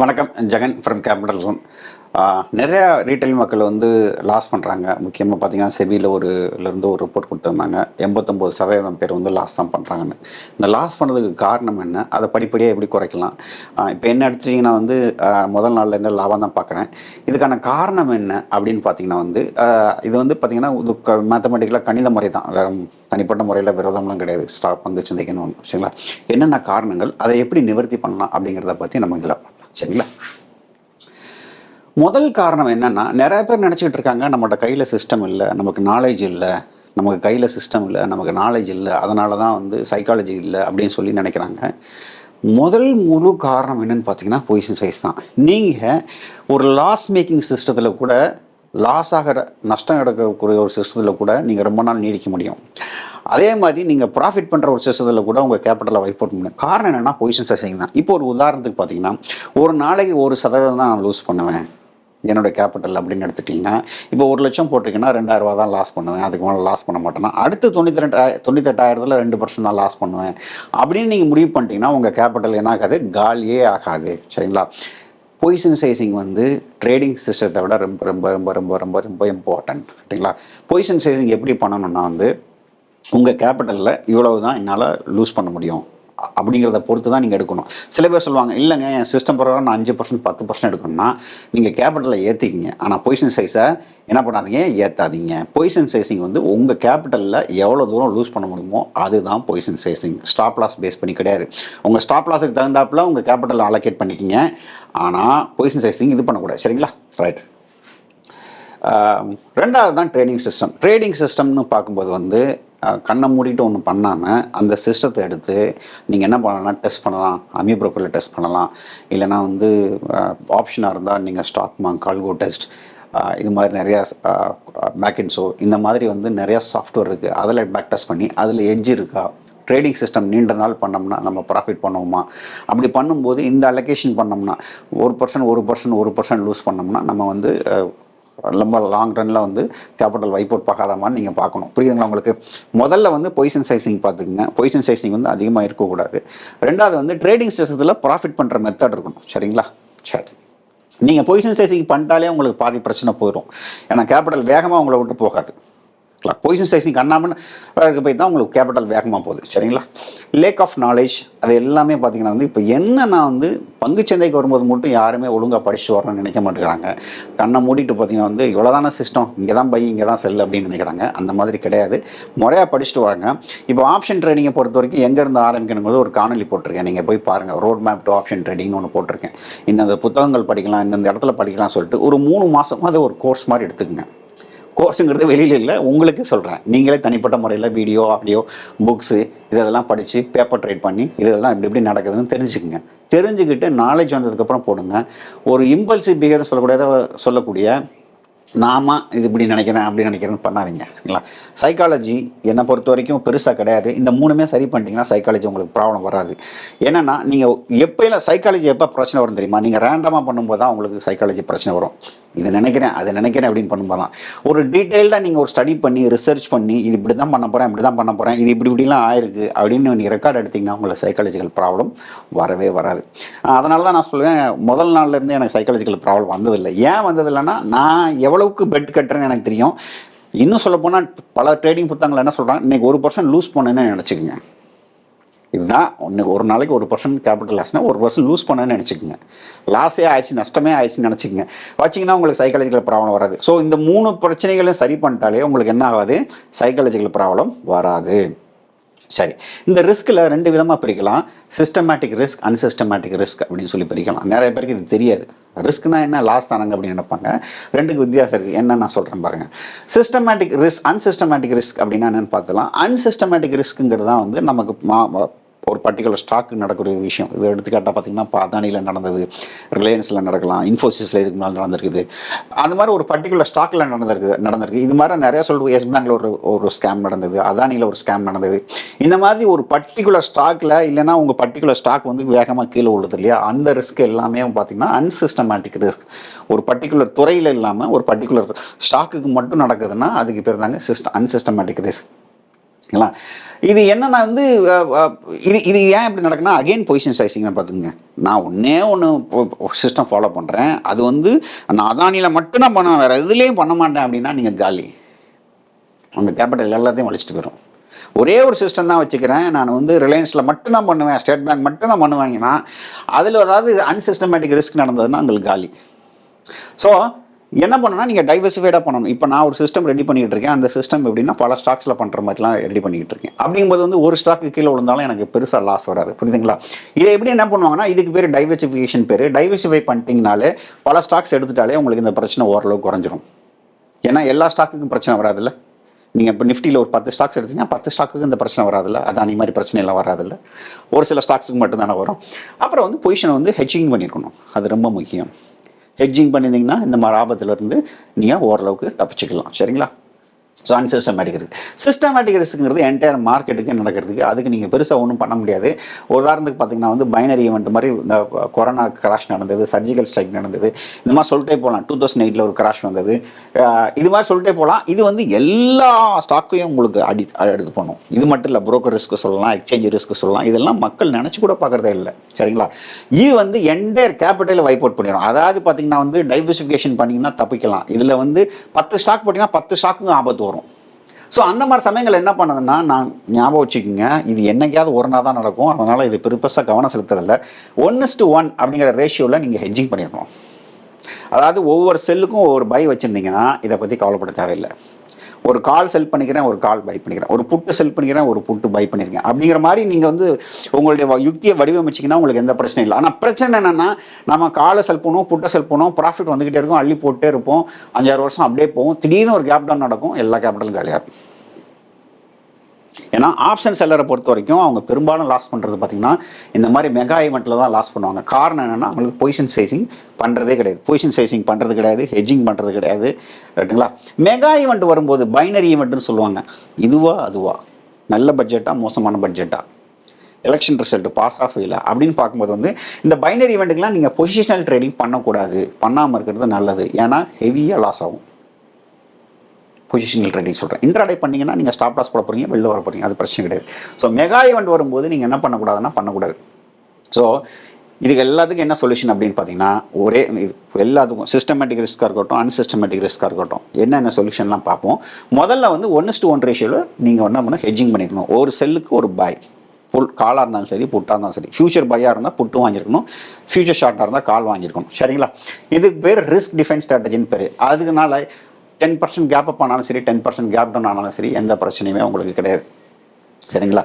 வணக்கம் Jagan from capital zone நிறையா retail மக்கள் வந்து லாஸ் பண்ணுறாங்க முக்கியமாக பார்த்தீங்கன்னா செபியில் ஒரு இருந்து ஒரு ரிப்போர்ட் கொடுத்துருந்தாங்க. எண்பத்தொம்போது சதவீதம் பேர் வந்து லாஸ் தான் பண்ணுறாங்கன்னு இந்த லாஸ் பண்ணதுக்கு காரணம் என்ன? அதை படிப்படியாக எப்படி குறைக்கலாம்? இப்போ என்ன எடுத்துட்டிங்கன்னா வந்து முதல் நாள்லேருந்து லாபம் தான் பார்க்குறேன் இதுக்கான காரணம் என்ன அப்படின்னு பார்த்தீங்கன்னா வந்து இது வந்து பார்த்தீங்கன்னா இது மேத்தமெட்டிக்கலாக கணித முறை தான். வேற தனிப்பட்ட முறையில் விரோதம்லாம் கிடையாது. ஸ்டாக் பங்கு சிந்திக்கணும் ஒன்று சரிங்களா? என்னென்ன காரணங்கள்? அதை எப்படி நிவர்த்தி பண்ணலாம் அப்படிங்கிறத பற்றி நம்ம இதில் சரிங்களா? முதல் காரணம் என்னென்னா நிறைய பேர் நினச்சிக்கிட்டு இருக்காங்க நம்மகிட்ட கையில் சிஸ்டம் இல்லை நமக்கு நாலேஜ் இல்லை நமக்கு கையில் சிஸ்டம் இல்லை நமக்கு நாலேஜ் இல்லை அதனால தான் வந்து சைக்காலஜி இல்லை அப்படின்னு சொல்லி நினைக்கிறாங்க. முதல் முழு காரணம் என்னன்னு பார்த்தீங்கன்னா பொசிஷன் சைஸ் தான். நீங்கள் ஒரு லாஸ் மேக்கிங் சிஸ்டத்தில் கூட லாஸ் ஆகிற நஷ்டம் எடுக்கக்கூடிய ஒரு சிஸ்டத்தில் கூட நீங்கள் ரொம்ப நாள் நீடிக்க முடியும். அதே மாதிரி நீங்கள் ப்ராஃபிட் பண்ணுற ஒரு சிஸ்டத்தில் கூட உங்கள் கேபிட்டலை வைப் அவுட் முடியும் காரணம் என்னென்னா பொசிஷன் சைஸிங் தான். இப்போ ஒரு உதாரணத்துக்கு பார்த்தீங்கன்னா ஒரு நாளைக்கு ஒரு சதவீதம் தான் நான் லூஸ் பண்ணுவேன். என்னோட கேபிட்டல் அப்படின்னு எடுத்துக்கிட்டிங்கன்னா இப்போ ஒரு லட்சம் போட்டிருக்கேன்னா ரெண்டாயிரம் ரூபா தான் லாஸ் பண்ணுவேன். அதுக்கு மேலே லாஸ் பண்ண மாட்டேன்னா அடுத்து தொண்ணூற்றி ரெண்டாயிரம் தொண்ணூத்தெட்டாயிரத்தில் ரெண்டு பர்சன்ட் தான் லாஸ் பண்ணுவேன். அப்படின்னு நீங்கள் முடிவு பண்ணிட்டீங்கன்னா உங்கள் கேபிட்டல் என்ன ஆகாது? காலியே ஆகாது. சரிங்களா? பொய்சன் சைசிங் வந்து ட்ரேடிங் சிஸ்டத்தை விட ரொம்ப ரொம்ப ரொம்ப ரொம்ப ரொம்ப ரொம்ப இம்பார்ட்டன்ட் சரிங்களா? பொய்சன் சைசிங் எப்படி பண்ணணும்னா வந்து உங்கள் கேபிட்டலில் இவ்வளவு தான் என்னால் லூஸ் பண்ண முடியும். அப்படிங்கிறத பொறுத்து தான் நீங்கள் எடுக்கணும். சில பேர் சொல்லுவாங்க இல்லைங்க என் சிஸ்டம் பிரகாரம் நான் அஞ்சு பர்சன்ட் பத்து பர்சன்ட் எடுக்கணும்னா நீங்கள் கேபிட்டலை ஏற்றிக்கிங்க ஆனால் பொய்சன் சைஸை என்ன பண்ணாதீங்க ஏற்றாதீங்க பொய்சன் சைஸிங் வந்து உங்கள் கேபிட்டலில் எவ்வளோ தூரம் லூஸ் பண்ண முடியுமோ அதுதான் position sizing stop loss face பண்ணி கிடையாது. உங்கள் ஸ்டாப் லாஸுக்கு தகுந்தாப்புல உங்கள் கேபிட்டலை அலோகேட் பண்ணிக்கிங்க. ஆனால் பொய்சன் சைஸிங் இது பண்ணக்கூடாது. சரிங்களா? ரைட் ரெண்டாவது தான் ட்ரேடிங் சிஸ்டம் ட்ரேடிங் சிஸ்டம்னு பார்க்கும்போது வந்து கண்ணை மூடிட்டு ஒன்று பண்ணாமல் அந்த சிஸ்டத்தை எடுத்து நீங்கள் என்ன பண்ணலாம்? டெஸ்ட் பண்ணலாம். அமி ப்ரோக்கரில் டெஸ்ட் பண்ணலாம். இல்லைனா வந்து ஆப்ஷனாக இருந்தால் நீங்கள் ஸ்டாக் மார்க் கால்கோ டெஸ்ட் இது மாதிரி நிறையா பேக்கெண்ட்ஸோ இந்த மாதிரி வந்து நிறையா சாஃப்ட்வேர் இருக்குது அதில் பேக் டெஸ்ட் பண்ணி அதில் எட்ஜ் இருக்கா? ட்ரேடிங் சிஸ்டம் நீண்ட நாள் பண்ணோம்னா நம்ம ப்ராஃபிட் பண்ணுவோமா? அப்படி பண்ணும்போது இந்த அலோகேஷன் பண்ணோம்னா ஒரு பர்சன்ட் ஒரு பர்சன்ட் ஒரு பர்சன்ட் லூஸ் பண்ணோம்னா நம்ம வந்து ரொம்ப லாங் ரன்னில் வந்து கேபிட்டல் வைப் அவுட் பார்க்காதமான்னு நீங்கள் பார்க்கணும். புரியுதுங்களா உங்களுக்கு? முதல்ல வந்து பொய்சன் சைசிங் பார்த்துக்குங்க. பொய்சன் சைசிங் வந்து அதிகமாக இருக்கக்கூடாது. ரெண்டாவது வந்து ட்ரேடிங் சிஸ்டத்தில் ப்ராஃபிட் பண்ணுற மெத்தட் இருக்கணும். சரிங்களா? சரி. நீங்கள் பொய்சன் சைசிங் பண்ணிட்டாலே உங்களுக்கு பாதி பிரச்சனை போயிடும் ஏன்னா கேபிட்டல் வேகமாக உங்களை விட்டு போகாது. பொசிஷன் பொய்சன் சைஸிங் இருக்க போய் தான் உங்களுக்கு கேபிட்டல் வேகமாக போகுது. சரிங்களா? லேக் ஆஃப் நாலேஜ் அது எல்லாமே பார்த்தீங்கன்னா வந்து இப்போ என்னன்னா வந்து பங்குச்சந்தைக்கு வரும்போது மட்டும் யாருமே ஒழுங்காக படிச்சுட்டு வரணும்னு நினைக்க மாட்டேங்கிறாங்க. கண்ணை மூடிட்டு பார்த்தீங்கன்னா வந்து இவ்வளோதான சிஸ்டம் இங்கே தான் பை இங்கே தான் செல் அப்படின்னு நினைக்கிறாங்க. அந்த மாதிரி கிடையாது. முறையாக படிச்சுட்டு வாங்க. இப்போ ஆப்ஷன் ட்ரேடிங்கை பொறுத்த வரைக்கும் எங்கேருந்து ஆரம்பிக்கணுங்கிறது ஒரு காணொலி போட்டிருக்கேன். நீங்கள் போய் பாருங்கள் ரோட் மேப் டு ஆப்ஷன் ட்ரேடிங்னு ஒன்று போட்டிருக்கேன். இந்தந்த புத்தகங்கள் படிக்கலாம் இந்தந்த இடத்துல படிக்கலாம் சொல்லிட்டு ஒரு மூணு மாதம் அதை ஒரு கோர்ஸ் மாதிரி எடுத்துக்கங்க. கோர்ஸுங்கிறது வெளியில் இல்லை. உங்களுக்கு சொல்கிறேன் நீங்களே தனிப்பட்ட முறையில் வீடியோ ஆடியோ புக்ஸு இதெல்லாம் படித்து பேப்பர் ட்ரைட் பண்ணி இதெல்லாம் இப்படி இப்படி நடக்குதுன்னு தெரிஞ்சுக்குங்க. தெரிஞ்சுக்கிட்டு நாலேஜ் வந்ததுக்கப்புறம் போடுங்க. ஒரு இம்பல்சிவ் பிஹேவியர் சொல்லக்கூடிய சொல்லக்கூடிய நாம இது இப்படி நினைக்கிறேன் அப்படி நினைக்கிறேன்னு பண்ணாதீங்க. சரிங்களா? சைக்காலஜி என்னை பொறுத்த வரைக்கும் பெருசாக கிடையாது. இந்த மூணுமே சரி பண்ணிட்டீங்கன்னா சைக்காலஜி உங்களுக்கு ப்ராப்ளம் வராது. என்னென்னா நீங்கள் எப்போயெல்லாம் சைக்காலஜி எப்போ பிரச்சனை வரும் தெரியுமா? நீங்கள் ரேண்டமாக பண்ணும்போது தான் உங்களுக்கு சைக்காலஜி பிரச்சனை வரும். இது நினைக்கிறேன் அது நினைக்கிறேன் அப்படின்னு பண்ணும்போது தான் ஒரு டீட்டெயில்டாக நீங்கள் ஒரு ஸ்டடி பண்ணி ரிசர்ச் பண்ணி இது இப்படி தான் பண்ண போகிறேன் இப்படி தான் பண்ண போகிறேன் இது இப்படி இப்படிலாம் ஆயிருக்கு அப்படின்னு நீங்கள் ரெக்கார்ட் எடுத்தீங்கன்னா உங்களுக்கு சைக்காலஜிக்கல் ப்ராப்ளம் வரவே வராது. அதனால தான் நான் சொல்லுவேன் முதல் நாள்லேருந்து எனக்கு சைக்காலஜிக்கல் ப்ராப்ளம் வந்ததில்லை. ஏன் வந்ததில்லைன்னா நான் எவ்வளோ எவ்வளவுக்கு பெட் கட்டுறேன்னு எனக்கு தெரியும். இன்னும் சொல்லப்போனால் பல ட்ரேடிங் புத்தகங்கள் என்ன சொல்கிறாங்க இன்னைக்கு ஒரு பர்சன்ட் லூஸ் பண்ணேன்னு நினச்சிக்கோங்க. இதுதான் இன்னைக்கு ஒரு நாளைக்கு ஒரு பர்சன்ட் கேபிட்டல் லாஸ்னா ஒரு பர்சன்ட் லூஸ் பண்ணேன்னு நினச்சிக்கோங்க. லாஸே ஆயிடுச்சு நஷ்டமே ஆயிடுச்சுன்னு நினச்சிக்கோங்க. வச்சிங்கன்னா உங்களுக்கு சைக்காலஜிக்கல் ப்ராப்ளம் வராது. ஸோ இந்த மூணு பிரச்சனைகளையும் சரி பண்ணிட்டாலே உங்களுக்கு என்ன ஆகாது? சைக்காலஜிக்கல் ப்ராப்ளம் வராது. சரி. இந்த ரிஸ்கில் ரெண்டு விதமாக பிரிக்கலாம். சிஸ்டமேட்டிக் ரிஸ்க் அன்சிஸ்டமேட்டிக் ரிஸ்க் அப்படின்னு சொல்லி பிரிக்கலாம். நிறைய பேருக்கு இது தெரியாது. ரிஸ்க்னா என்ன? லாஸ் தானங்க அப்படின்னு நினைப்பாங்க. ரெண்டுக்கு வித்தியாசம் இருக்குது என்ன நான் சொல்கிறேன் பாருங்கள் சிஸ்டமேட்டிக் ரிஸ்க் அன்சிஸ்டமேட்டிக் ரிஸ்க் அப்படின்னா என்னென்னு பார்த்துலாம் அன்சிஸ்டமேட்டிக் ரிஸ்க்குங்கிறது தான் வந்து நமக்கு மா ஒரு பர்டிகுலர் ஸ்டாக்கு நடக்கூடிய ஒரு விஷயம். இது எடுத்துக்காட்டாக பார்த்தீங்கன்னா இப்போ அதானியில் நடந்தது ரிலையன்ஸில் நடக்கலாம் இன்ஃபோசிஸில் இதுக்கு முன்னால் நடந்திருக்குது. அந்த மாதிரி ஒரு பர்டிகுலர் ஸ்டாக்கில் நடந்திருக்கு நடந்திருக்கு. இது மாதிரி நிறையா சொல்லுவோம் எஸ் பேங்கில் ஒரு ஒரு ஸ்கேம் நடந்தது அதானியில் ஒரு ஸ்கேம் நடந்தது. இந்த மாதிரி ஒரு பர்டிகுலர் ஸ்டாக்கில் இல்லைன்னா உங்கள் பர்டிகுலர் ஸ்டாக் வந்து வேகமாக கீழே உள்ளது இல்லையா? அந்த ரிஸ்க் எல்லாமே பார்த்தீங்கன்னா அன்சிஸ்டமேட்டிக் ரிஸ்க் ஒரு பர்டிகுலர் துறையில் இல்லாமல் ஒரு பர்டிகுலர் ஸ்டாக்குக்கு மட்டும் நடக்குதுன்னா அதுக்கு பேர் தாங்க சிஸ்டம் அன்சிஸ்டமேட்டிக் ரிஸ்க் சரிங்களா இது என்னன்னா வந்து இது இது ஏன் இப்படி நடக்குன்னா அகைன் பொசிஷன் சைசிங் தான் பார்த்துங்க நான் ஒன்றே ஒன்று சிஸ்டம் ஃபாலோ பண்ணுறேன் அது வந்து நான் அதானியில் மட்டும்தான் பண்ணுவேன். வேறு எதுலேயும் பண்ண மாட்டேன் அப்படின்னா நீங்கள் காலி. உங்கள் கேபிட்டல் எல்லாத்தையும் வலிச்சிட்டு போயிடும் ஒரே ஒரு சிஸ்டம் தான் வச்சுக்கிறேன். நான் வந்து ரிலையன்ஸில் மட்டும்தான் பண்ணுவேன். ஸ்டேட் பேங்க் மட்டும்தான் பண்ணுவாங்கன்னா அதில் அதாவது அன்சிஸ்டமேட்டிக் ரிஸ்க் நடந்ததுன்னா உங்களுக்கு காலி. ஸோ என்ன பண்ணணும்னா நீங்கள் டைவர்சிஃபைடாக பண்ணணும். இப்போ நான் ஒரு சிஸ்டம் ரெடி பண்ணிகிட்டு இருக்கேன். அந்த சிஸ்டம் எப்படின்னா பல ஸ்டாக்ஸில் பண்ணுற மாதிரிலாம் ரெடி பண்ணிக்கிட்டு இருக்கேன். அப்படிங்கும்போது வந்து ஒரு ஸ்டாக்கு கீழே விழுந்தாலும் எனக்கு பெருசாக லாஸ் வராது. புரியுதுங்களா? இதை எப்படி என்ன பண்ணுவாங்கன்னா இதுக்கு பேர் டைவர்சிஃபிகேஷன் பேர். டைவர்சிஃபை பண்ணிட்டீங்கனாலே பல ஸ்டாக்ஸ் எடுத்துட்டாலே உங்களுக்கு இந்த பிரச்சனை ஓரளவு குறைஞ்சிரும். ஏன்னா எல்லா ஸ்டாக்குக்கும் பிரச்சனை வராதுல்ல. நீங்கள் இப்போ நிஃப்டியில் ஒரு பத்து ஸ்டாக்ஸ் எடுத்தீங்கன்னா பத்து ஸ்டாக்குக்கு இந்த பிரச்சனை வராதுல்ல. அது அந்த மாதிரி பிரச்சனை எல்லாம் ஒரு சில ஸ்டாக்ஸுக்கு மட்டும்தானே வரும். அப்புறம் வந்து பொசிஷனை வந்து ஹெட்ஜிங் பண்ணியிருக்கணும் அது ரொம்ப முக்கியம். ஹெட்ஜிங் பண்ணியிருந்தீங்கன்னா இந்த மாதிரி ஆபத்துலேருந்து நீங்கள் ஓரளவுக்கு தப்பிச்சுக்கலாம். சரிங்களா? ஸோ அன்சிஸ்டமேட்டிக் ரிஸ்க் சிஸ்டமேட்டிக் ரிஸ்க்குங்கிறது என்டையர் மார்க்கெட்டுக்கு நடக்கிறதுக்கு அதுக்கு நீங்கள் பெருசாக ஒன்றும் பண்ண முடியாது. உதாரணத்துக்கு பார்த்தீங்கன்னா வந்து பைனரி ஈவெண்ட் மாதிரி இந்த கொரோனா கிராஷ் நடந்தது சர்ஜிக்கல் ஸ்ட்ரைக் நடந்தது. இந்த மாதிரி சொல்லிட்டே போகலாம் டூ தௌசண்ட் எயிட்டில் ஒரு கிராஷ் வந்தது. இது மாதிரி சொல்லிட்டே போகலாம் இது வந்து எல்லா ஸ்டாக்கையும் உங்களுக்கு அடி எடுத்து பண்ணும் இது மட்டும் இல்லை புரோக்கர் ரிஸ்க்கு சொல்லலாம் எக்ஸ்சேஞ்ச் ரிஸ்க்கு சொல்லலாம். இதெல்லாம் மக்கள் நினச்சி கூட பார்க்குறதே இல்லை. சரிங்களா? இது வந்து என்டையர் கேபிட்டலை வைப் அவுட் பண்ணிடும் அதாவது பார்த்தீங்கன்னா வந்து டைவர்சிஃபிகேஷன் பண்ணிங்கன்னா தப்பிக்கலாம். இதில் வந்து பத்து ஸ்டாக் போட்டிங்கன்னா பத்து ஸ்டாக்குங்க ஆபத்து வரும். ஸோ அந்த மாதிரி சமயங்கள் என்ன பண்ணுதுன்னா நான் ஞாபகம் வச்சுக்கோங்க இது என்னைக்காவது ஒரு நாள் தான் நடக்கும். அதனால் இது பெருசாக கவனம் செலுத்துறதில்ல. ஒன் டு ஒன் அப்படிங்கிற ரேஷியோவில் நீங்கள் ஹெட்ஜிங் பண்ணிடணும். அதாவது ஒவ்வொரு செல்லுக்கும் ஒவ்வொரு பை வச்சுருந்தீங்கன்னா இதை பற்றி கவலைப்பட தேவையில்லை. ஒரு கால் செல் பண்ணிக்கிறேன் ஒரு கால் பை பண்ணிக்கிறேன். ஒரு புட்டு செல் பண்ணிக்கிறேன் ஒரு புட்டு பை பண்ணிருக்கேன் அப்படிங்கிற மாதிரி நீங்கள் வந்து உங்களுடைய யுக்தியை வடிவமைச்சிங்கன்னா உங்களுக்கு எந்த பிரச்சனையும் இல்லை. ஆனால் பிரச்சனை என்னென்னா நம்ம காலை செல் பண்ணுவோம் புட்டை செல் பண்ணுவோம் ப்ராஃபிட் வந்துக்கிட்டே இருக்கும் அள்ளி போட்டே இருப்போம். அஞ்சாறு வருஷம் அப்படியே போகும். திடீர்னு ஒரு கேப் டவுன் நடக்கும் எல்லா கேபிட்டலும் காலியாக இருக்கும் ஏன்னா ஆப்ஷன் செல்லரை பொறுத்த வரைக்கும் அவங்க பெரும்பாலும் லாஸ் பண்ணுறது பார்த்தீங்கன்னா இந்த மாதிரி மெகா ஈவெண்ட்டில் தான் லாஸ் பண்ணுவாங்க. காரணம் என்னென்னா அவங்களுக்கு பொசிஷன் சைசிங் பண்ணுறதே கிடையாது. பொசிஷன் சைசிங் பண்ணுறது கிடையாது ஹெஜ்ஜிங் பண்ணுறது கிடையாது. ரைட்டுங்களா மெகா ஈவெண்ட் வரும்போது பைனரி ஈவெண்ட்னு சொல்லுவாங்க. இதுவா அதுவா? நல்ல பட்ஜெட்டா மோசமான பட்ஜெட்டா எலெக்ஷன் ரிசல்ட் பாஸ் ஆஃப் இல்லை அப்படின்னு பார்க்கும்போது வந்து இந்த பைனரி ஈவெண்ட்டுக்கெலாம் நீங்கள் பொசிஷனல் ட்ரேடிங் பண்ணக்கூடாது. பண்ணாமல் இருக்கிறது நல்லது. ஏன்னா ஹெவியாக லாஸ் ஆகும். பொசிஷனல் ட்ரேடிங் சொல்கிறேன் இன்ட்ராடே பண்ணிங்கன்னா நீங்கள் ஸ்டாப் லாஸ் போட போகிறீங்க வெளில வர போகிறீங்க அது பிரச்சனை கிடையாது. ஸோ மெகா ஈவெண்ட் வரும்போது நீங்கள் என்ன பண்ணக்கூடாதுன்னா பண்ணக்கூடாது. ஸோ இதுக்கு எல்லாத்துக்கும் என்ன சொல்யூஷன் அப்படின்னு பார்த்தீங்கன்னா ஒரே இது எல்லாத்துக்கும் சிஸ்டமேட்டிக் ரிஸ்க்காக இருக்கட்டும் அன்சிஸ்டமேட்டிக் ரிஸ்க்காக இருக்கட்டும் என்னென்ன சொல்யூஷன்லாம் பார்ப்போம். முதல்ல வந்து ஒன் டு ஒன் ரேஷியோவில் நீங்கள் என்ன பண்ணணும் ஹெட்ஜிங் பண்ணிக்கணும் ஒரு செல்லுக்கு ஒரு பாய் புல் காலாக இருந்தாலும் சரி புட்டாக இருந்தாலும் சரி. ஃபியூச்சர் பையாக இருந்தால் புட்டும் வாங்கியிருக்கணும். ஃபியூச்சர் ஷார்ட்டாக இருந்தால் கால் வாங்கியிருக்கணும். சரிங்களா? இதுக்கு பேர் ரிஸ்க் டிஃபென்ஸ் ஸ்ட்ராட்டஜின்னு பேர். அதுக்குனால டென் பர்சன்ட் கேப் அப் ஆனாலும் சரி டென் பர்சன்ட் கேப் டவுன் ஆனாலும் சரி எந்த பிரச்சனையுமே உங்களுக்கு கிடையாது. சரிங்களா?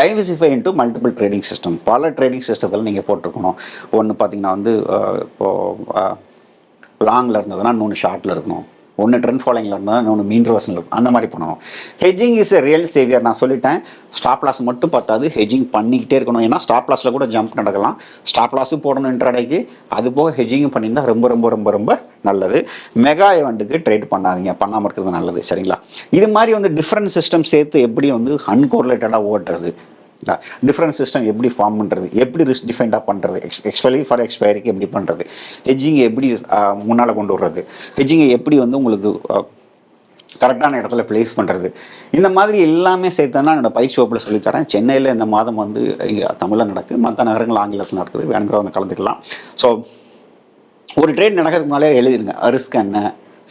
Diversify into multiple trading system பல ட்ரேடிங் சிஸ்டத்தில் நீங்கள் போட்டிருக்கணும். ஒன்று பார்த்தீங்கன்னா வந்து இப்போது லாங்கில் இருந்ததுன்னா இன்னொன்று ஷார்ட்டில் இருக்கணும். ஒன்று ட்ரெண்ட் ஃபாலோயிங்கில் இருந்தால் இன்னொன்று மீன் ரிவர்ஸில் இருக்கும். அந்த மாதிரி பண்ணணும். Hedging is a real saviour நான் சொல்லிட்டேன். ஸ்டாப் லாஸ் மட்டும் பார்த்தாது ஹெஜிங் பண்ணிக்கிட்டே இருக்கணும். ஏன்னா ஸ்டாப் லாஸில் கூட ஜம்ப் நடக்கலாம். ஸ்டாப் லாஸும் போடணும் அடைக்கு. அது போக ஹெஜிங்கும் பண்ணியிருந்தால் ரொம்ப ரொம்ப ரொம்ப ரொம்ப நல்லது. மெகா இவெண்ட்டுக்கு ட்ரேட் பண்ணாதீங்க. பண்ணாமல் இருக்கிறது நல்லது. சரிங்களா? இது மாதிரி வந்து டிஃப்ரெண்ட் சிஸ்டம் சேர்த்து எப்படி வந்து அன்கோரிலேட்டடாக ஓட்டுறது டிஃப்ரெண்ட் சிஸ்டம் எப்படி ஃபார்ம் பண்ணுறது எப்படி ரிஸ்க் டிஃபைண்டாக பண்ணுறது எக்ஸ் எக்ஸ்பெலி ஃபார் எக்ஸ்பைரிக்கு எப்படி பண்ணுறது ஹெட்ஜிங்கை எப்படி முன்னால் கொண்டு வர்றது ஹெட்ஜிங்கை எப்படி வந்து உங்களுக்கு கரெக்டான இடத்துல ப்ளேஸ் பண்ணுறது இந்த மாதிரி எல்லாமே சேர்த்தனா என்னோட பயிற்சி வகுப்பில் சொல்லித்தரேன் சென்னையில் இந்த மாதம் வந்து இங்கே தமிழில் நடக்குது மற்ற நகரங்கள் ஆங்கிலத்தில் நடக்குது. வேணுங்கிறவங்க கலந்துக்கலாம். ஸோ ஒரு ட்ரேட் நடக்கிறதுக்கு முன்னாலே எழுதிருங்க ரிஸ்க் என்ன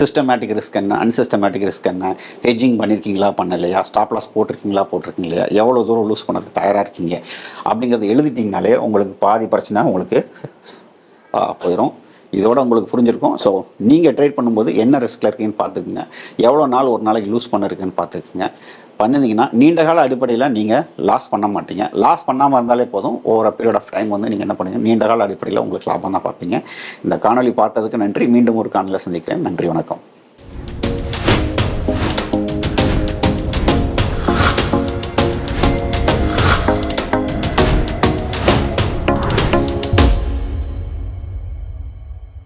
சிஸ்டமேட்டிக் ரிஸ்க் என்ன? அன்சிஸ்டமேட்டிக் ரிஸ்க் என்ன? ஹெஜிங் பண்ணியிருக்கீங்களா பண்ணலையா? ஸ்டாப் லாஸ் போட்டிருக்கீங்களா? போட்டிருக்கீங்களா? எவ்வளோ தூரம் லூஸ் பண்ணதுக்கு தயாராக இருக்கீங்க? அப்படிங்கிறத எழுதிட்டிங்கனாலே உங்களுக்கு பாதி பிரச்சனை உங்களுக்கு போயிடும் இதோட உங்களுக்கு புரிஞ்சிருக்கும். ஸோ நீங்கள் ட்ரேட் பண்ணும்போது என்ன ரிஸ்கில் இருக்கீங்கன்னு பார்த்துக்குங்க. எவ்வளோ நாள் ஒரு நாளைக்கு லூஸ் பண்ணிருக்குன்னு பார்த்துக்குங்க. பண்ணிருந்தீங்கன்னா நீண்ட கால அடிப்படையில் நீங்கள் லாஸ் பண்ண மாட்டீங்க. லாஸ் பண்ணாமல் இருந்தாலே போதும். ஓவர பீரியட் ஆஃப் டைம் வந்து நீங்கள் என்ன பண்ணுங்க? நீண்ட கால அடிப்படையில் உங்களுக்கு லாபம் தான் பார்ப்பீங்க. இந்த காணொளி பார்த்ததுக்கு நன்றி. மீண்டும் ஒரு காணொலியில் சந்திக்கிறேன். நன்றி வணக்கம்.